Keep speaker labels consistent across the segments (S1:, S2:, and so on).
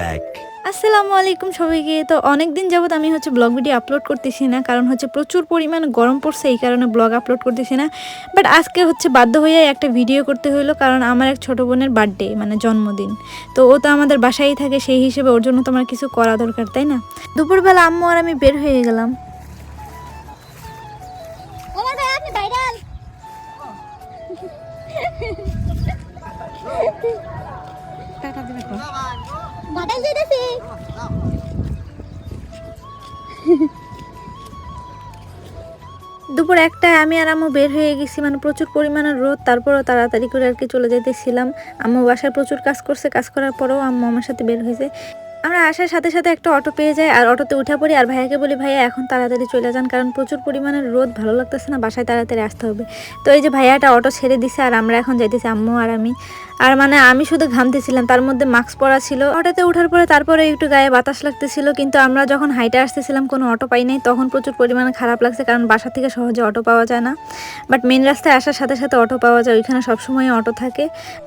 S1: back.
S2: আসসালামু আলাইকুম সবাইকে। তো অনেক দিন যাবত আমি হচ্ছে ব্লগ ভিডিও আপলোড করতেছি না কারণ হচ্ছে প্রচুর পরিমাণ গরম পড়ছে এই কারণে ব্লগ আপলোড করতেছি না। বাট আজকে হচ্ছে বাধ্য হয়ে একটা ভিডিও করতে হলো কারণ আমার এক ছোট বোনের বার্থডে মানে জন্মদিন। তো ও তো আমাদের বাসায় থাকে সেই হিসেবে ওর জন্য তোমার কিছু করা দরকার তাই না? দুপুরবেলা আম্মু আর আমি বের হয়ে গেলাম।
S3: ওমর ভাই ভাইরাল ভাইরাল
S2: দুপুর একটায় আমি আর আম্মু বের হয়ে গেছি মানে প্রচুর পরিমাণে রোদ, তারপরও তাড়াতাড়ি করে আর কি চলে যাইতেছিলাম। আম্মু বাসায় প্রচুর কাজ করছে, কাজ করার পরেও আম্মু আমার সাথে বের হয়েছে। আমরা আসার সাথে সাথে একটা অটো পেয়ে যাই আর অটোতে উঠে পড়ি আর ভাইয়াকে বলি, ভাইয়া, এখন তাড়াতাড়ি চলে যান, কারণ প্রচুর পরিমাণে রোদ, ভালো লাগতেছে না, বাসায় তাড়াতাড়ি আসতে হবে। তো এই যে ভাইয়াটা অটো ছেড়ে দিছে আর আমরা এখন যাইতেছি, আম্মু আর আমি। আর মানে আমি শুধু ঘামতেছিলাম, তার মধ্যে মাস্ক পরা ছিল। অটোতে ওঠার পরে তারপরে একটু গায়ে বাতাস লাগতেছিল, কিন্তু আমরা যখন হাইটে আসতেছিলাম, কোনো অটো পাই নাই। তখন প্রচুর পরিমাণে খারাপ লাগছে, কারণ বাসা থেকে সহজে অটো পাওয়া যায় না। বাট মেন রাস্তায় আসার সাথে সাথে অটো পাওয়া যায়, ওইখানে সবসময় অটো থাকে।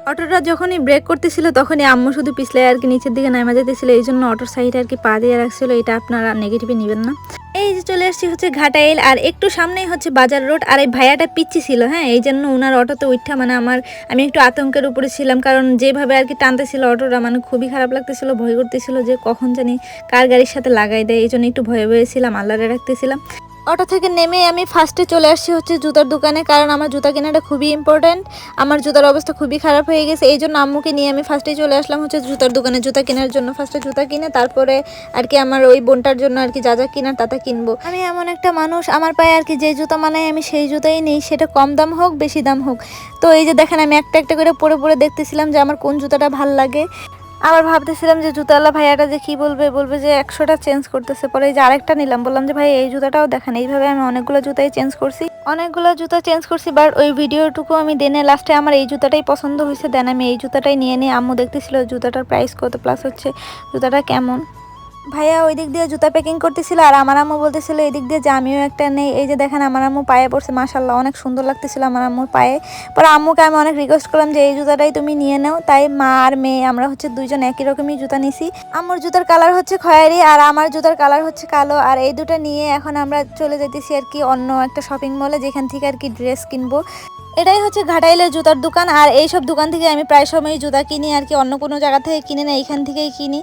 S2: অটোটা যখনই ব্রেক করতেছিল, তখনই আম্মু শুধু পিছলে আর কি নিচের দিকে নামা যেতেছিল। এই জন্য অটোর সাইডে আর কি পা দিয়ে রাখছিল, এটা আপনারা নেগেটিভে নেবেন না। এই যে চলে আসছি হচ্ছে ঘাটাইল আর একটু সামনেই হচ্ছে বাজার রোড, আর এই ভাইয়াটা পিচ্ছি ছিল হ্যাঁ? এই জন্য ওনার অটোতে উঠা মানে আমার, আমি একটু আতঙ্কের উপরে ছিলাম, কারণ যেভাবে আর কি টানতেছিল অটোটা মানে খুবই খারাপ লাগতেছিল, ভয় করতেছিল যে কখন জানি কার গাড়ির সাথে লাগাই দেয়, এই জন্য একটু ভয়ে ভয়ে ছিলাম, আল্লাহরে রাখতেছিলাম। অটো থেকে নেমে আমি ফার্স্টে চলে আসছি হচ্ছে জুতার দোকানে, কারণ আমার জুতা কেনাটা খুবই ইম্পর্ট্যান্ট আমার জুতার অবস্থা খুবই খারাপ হয়ে গেছে, এই জন্য আম্মুকে নিয়ে আমি ফার্স্টে চলে আসলাম হচ্ছে জুতার দোকানে। জুতা কেনার জন্য ফার্স্টে জুতা কিনে, তারপরে আর কি আমার ওই বোনটার জন্য আর কি যা যা কেনার তাতে কিনবো। আমি এমন একটা মানুষ, আমার পায়ে আর কি যে জুতা মানায় আমি সেই জুতাই নিই, সেটা কম দাম হোক, বেশি দাম হোক। তো এই যে দেখেন, আমি একটা একটা করে পরে পরে দেখতেছিলাম যে আমার কোন জুতাটা ভালো লাগে। আবার ভাবতেছিলাম যে জুতাওয়ালা ভাইয়াটা যে কি বলবে বলবে যে একশোটা চেঞ্জ করতেছে। পরে এই যে আরেকটা নিলাম, বললাম যে, ভাই, এই জুতাটাও দেখেন। এইভাবে আমি অনেকগুলো জুতাই চেঞ্জ করছি। অনেকগুলো জুতা চেঞ্জ করছি বাট ওই ভিডিওটুকু আমি দেনে লাস্টে আমার এই জুতাটাই পছন্দ হয়েছে। দেন আমি এই জুতাটাই নিয়ে নিয়ে আম্মু দেখতেছিল জুতাটার প্রাইস কত প্লাস হচ্ছে জুতাটা কেমন। ভাইয়া ওই দিক দিয়ে জুতা প্যাকিং করতেছিল আর আমার আম্মু বলতেছিল এই দিক দিয়ে যে, আমিও একটা নেই। এই যে দেখেন, আমার আম্মু পায়ে পড়ছে মাসাল্লাহ অনেক সুন্দর লাগতেছিল আমার আম্মুর পায়ে। পরে আম্মুকে আমি অনেক রিকোয়েস্ট করলাম যে, এই জুতাটাই তুমি নিয়ে নাও। তাই মা আর মেয়ে, আমরা হচ্ছে দুইজন একই রকমই জুতা নিছি। আম্মুর জুতার কালার হচ্ছে খয়েরি আর আমার জুতার কালার হচ্ছে কালো। আর এই দুটো নিয়ে এখন আমরা চলে যেতেছি আর কি অন্য একটা শপিং মলে যেখান থেকে আর কি ড্রেস কিনবো। এটাই হচ্ছে ঘাটাইলের জুতার দোকান। আর এইসব দোকান থেকে আমি প্রায় সময় জুতা কিনি আর কি, অন্য কোনো জায়গা থেকে কিনি না, এইখান থেকেই কিনি।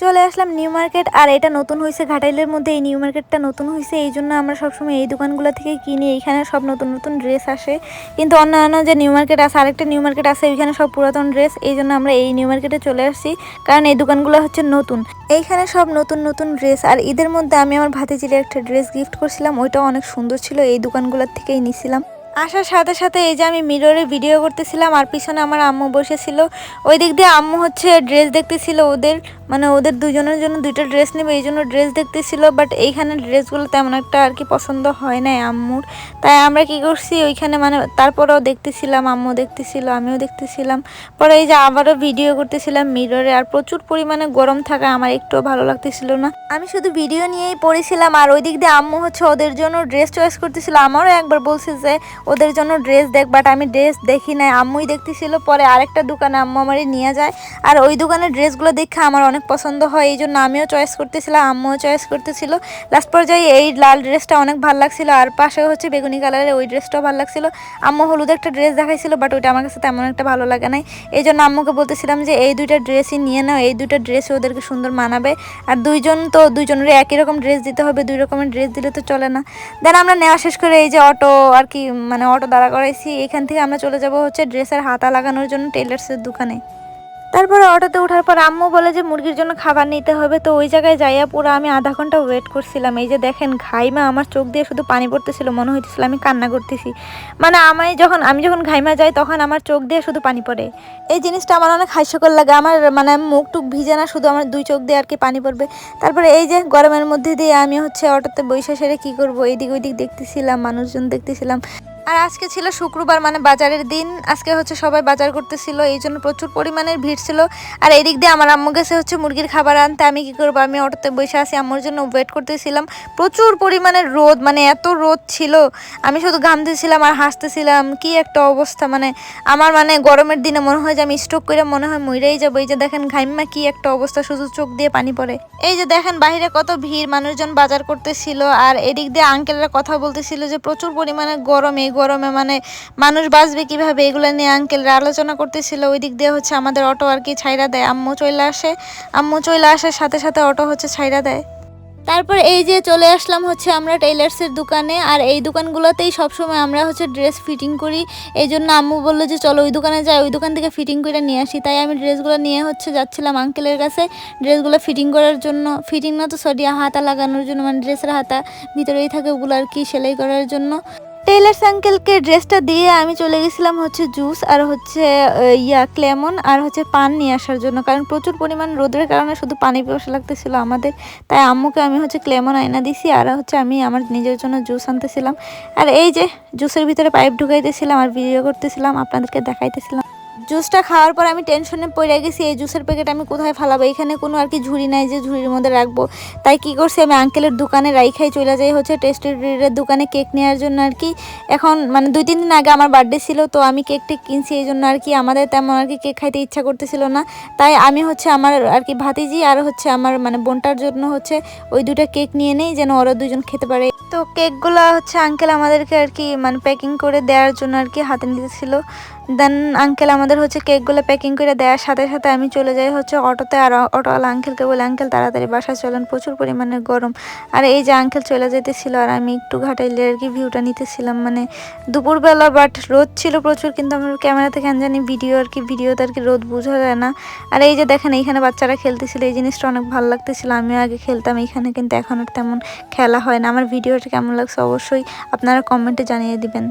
S2: চলে আসলাম নিউ মার্কেট, আর এটা নতুন হয়েছে ঘাটাইলের মধ্যে। এই নিউ মার্কেটটা নতুন হয়েছে, এই জন্য আমরা সবসময় এই দোকানগুলো থেকে কিনি। এইখানে সব নতুন নতুন ড্রেস আসে। কিন্তু অন্যান্য যে নিউ মার্কেট আছে, আরেকটা নিউ মার্কেট আছে, ওইখানে সব পুরাতন ড্রেস। এই জন্য আমরা এই নিউ মার্কেটে চলে আসছি, কারণ এই দোকানগুলো হচ্ছে নতুন। এইখানে সব নতুন নতুন ড্রেস, আর ঈদের মধ্যে আমি আমার ভাতিজির একটা ড্রেস গিফট করছিলাম ওইটা অনেক সুন্দর ছিল। এই দোকানগুলোর থেকেই নিছিলাম। আসার সাথে সাথে এই যে আমি মিররে ভিডিও করতেছিলাম আর পিছনে আমার আম্মু বসেছিল। ওই দিক দিয়ে আম্মু হচ্ছে ড্রেস দেখতেছিল ওদের মানে ওদের দুজনের জন্য দুইটা ড্রেস নেবে, এই জন্য ড্রেস দেখতেছিল বাট এইখানে ড্রেসগুলো তেমন একটা আর কি পছন্দ হয় নাই আম্মুর। তাই আমরা কি করছি, ওইখানে মানে তারপরেও দেখতেছিলাম আম্মু দেখতেছিল, আমিও দেখতেছিলাম। পরে এই যে আবারও ভিডিও করতেছিলাম মিররে আর প্রচুর পরিমাণে গরম থাকা আমার একটুও ভালো লাগতেছিল না। আমি শুধু ভিডিও নিয়েই পড়েছিলাম, আর ওই দিক দিয়ে আম্মু হচ্ছে ওদের জন্য ড্রেস চয়েস করতেছিল। আমারও একবার বলছে যে ওদের জন্য ড্রেস দেখ বাট আমি ড্রেস দেখি নাই। আম্মুই দেখতেছিল, পরে আরেকটা দোকানে আম্মু আমারই নিয়ে যায়। আর ওই দোকানের ড্রেসগুলো দেখে আমার অনেক পছন্দ হয়, এই জন্য আমিও চয়েস করতেছিলাম আম্মুও চয়েস করতেছিল। লাস্ট পর্যায়ে এই লাল ড্রেসটা অনেক ভালো লাগছিল, আর পাশে হচ্ছে বেগুনি কালারের ওই ড্রেসটাও ভালো লাগছিল। আম্মু হলুদ একটা ড্রেস দেখাইছিল বাট ওইটা আমার কাছে তেমন একটা ভালো লাগে নাই। এই জন্য আম্মুকে বলতেছিলাম যে, এই দুইটা ড্রেসই নিয়ে নাও, এই দুইটা ড্রেসই ওদেরকে সুন্দর মানাবে। আর দুইজন তো দুইজনের একই রকম ড্রেস দিতে হবে, দুই রকমের ড্রেস দিলে তো চলে না। দেন আমরা নেওয়া শেষ করে এই যে অটো আর কি মানে অটো দাঁড়া করাইছি, এখান থেকে আমরা চলে যাব হচ্ছে ড্রেসের হাতা লাগানোর জন্য টেলার্সের দোকানে। তারপরে অটোতে ওঠার পর আম্মু বলে যে মুরগির জন্য খাবার নিতে হবে, তো ওই জায়গায় যাইয়া পুরো আমি আধা ঘণ্টা ওয়েট করছিলাম। এই যে দেখেন ঘাইমা আমার চোখ দিয়ে শুধু পানি পড়তেছিল, মনে হইতেছিল আমি কান্না করতেছি। মানে আমায় যখন, আমি যখন ঘাইমা যাই তখন আমার চোখ দিয়ে শুধু পানি পড়ে। এই জিনিসটা আমার অনেক হাস্যকর লাগে, আমার মানে মুখ টুক ভিজে না, শুধু আমার দুই চোখ দিয়ে আর কি পানি পড়বে। তারপরে এই যে গরমের মধ্যে দিয়ে আমি হচ্ছে অটোতে বৈশা সেরে কী করব, এইদিক ওইদিক দেখতেছিলাম, মানুষজন দেখতেছিলাম। আর আজকে ছিল শুক্রবার মানে বাজারের দিন। আজকে হচ্ছে সবাই বাজার করতেছিল, এই জন্য প্রচুর পরিমাণের ভিড় ছিল। আর এদিক দিয়ে আমার আম্মু গেছে হচ্ছে মুরগির খাবার আনতে। আমি কি করব? আমি অটোতে বসে আছি, আম্মুর জন্য ওয়েট করতেছিলাম। প্রচুর পরিমাণের রোদ মানে এত রোদ ছিল। আমি শুধু ঘামতেছিলাম আর হাসতেছিলাম, কি একটা অবস্থা মানে আমার মানে গরমের দিনে মনে হয় যে আমি স্ট্রোক করে মনে হয় মইরাই যাব। এই যে দেখেন ঘাইম্মা কি একটা অবস্থা, শুধু চোখ দিয়ে পানি পড়ে। এই যে দেখেন বাইরে কত ভিড়, মানুষজন বাজার করতেছিল। আর এদিক দিয়ে আঙ্কেলরা কথা বলতেছিল যে প্রচুর পরিমাণে গরম, এই গরমে মানে মানুষ বাঁচবে কীভাবে? এগুলো নিয়ে আঙ্কেলরা আলোচনা করতেছিল। ওই দিক দিয়ে হচ্ছে আমাদের অটো আর কি ছাইরা দেয়। আম্মু চলে আসে। আম্মু চলে আসার সাথে সাথে অটো হচ্ছে ছাইরা দেয়। তারপর এই যে চলে আসলাম হচ্ছে আমরা টেইলার্সের দোকানে। আর এই দোকানগুলোতেই সবসময় আমরা হচ্ছে ড্রেস ফিটিং করি। এই জন্য আম্মু বলল যে, চলো ওই দোকানে যাই। ওই দোকান থেকে ফিটিং করে নিয়ে আসি। তাই আমি ড্রেসগুলো নিয়ে হচ্ছে যাচ্ছিলাম আঙ্কেলের কাছে। ড্রেসগুলো ফিটিং করার জন্য ফিটিং না তো সরি হাতা লাগানোর জন্য মানে ড্রেসের হাতা ভিতরেই থাকে ওগুলো আর কি সেলাই করার জন্য। টেইলার্স আঙ্কেলকে ড্রেসটা দিয়ে আমি চলে গেছিলাম হচ্ছে জুস আর হচ্ছে ইয়া ক্লেমন আর হচ্ছে পান নিয়ে আসার জন্য। কারণ প্রচুর পরিমাণ রোদের কারণে শুধু পানি পিপাসা লাগতেছিল আমাদের। তাই আম্মুকে আমি হচ্ছে ক্লেমন আয়না দিছি আর হচ্ছে আমি আমার নিজের জন্য জুস আনতেছিলাম। আর এই যে জুসের ভিতরে পাইপ ঢুকাইতেছিলাম আর ভিডিও করতেছিলাম, আপনাদেরকে দেখাইতেছিলাম। জুসটা খাওয়ার পর আমি টেনশনে পড়ে গেছি, এই জুসের প্যাকেট আমি কোথায় ফালাবো? এখানে কোনো আর কি ঝুড়ি নাই যে ঝুড়ির মধ্যে রাখব। তাই কি করছি, আমি আঙ্কেলের দোকানে রাইখাই চলে যাই, হচ্ছে টেস্টের দোকানে কেক নেওয়ার জন্য আর কি। এখন মানে দুই, তিন দিন আগে আমার বার্থডে ছিল, তো আমি কেক টেক কিনছি, এই জন্য আর কি আমাদের তেমন আর কি কেক খাইতে ইচ্ছা করতেছিল না। তাই আমি হচ্ছে আমার আর কি ভাতিজি আর হচ্ছে আমার মানে বোনটার জন্য হচ্ছে ওই দুটো কেক নিয়ে নেই, যেন ওরা দুজন খেতে পারে। তো কেকগুলো হচ্ছে আঙ্কেল আমাদেরকে আর কি মানে প্যাকিং করে দেওয়ার জন্য আর কি হাতে নিতেছিল। দেন আঙ্কেল আমাদের হচ্ছে কেকগুলো প্যাকিং করে দেওয়ার সাথে সাথে আমি চলে যাই হচ্ছে অটোতে আর অটোওয়ালা আঙ্কেলকে বলে আঙ্কেল তাড়াতাড়ি বাসায় চলেন, প্রচুর পরিমাণে গরম। আর এই যে আঙ্কেল চলে যেতেছিল আর আমি একটু ঘাটাইলে আর কি ভিউটা নিতেছিলাম মানে দুপুরবেলা বাট রোদ ছিল প্রচুর, কিন্তু আমার ক্যামেরা থেকে আমি জানি ভিডিও আর কি ভিডিওতে আর কি রোদ বোঝা যায় না। আর এই যে দেখেন এইখানে বাচ্চারা খেলতেছিল, এই জিনিসটা অনেক ভালো লাগতেছিল, আমিও আগে খেলতাম, এইখানে কিন্তু এখন আর তেমন খেলা হয় না। আমার ভিডিওটা কেমন লাগছে অবশ্যই আপনারা কমেন্টে জানিয়ে দিবেন।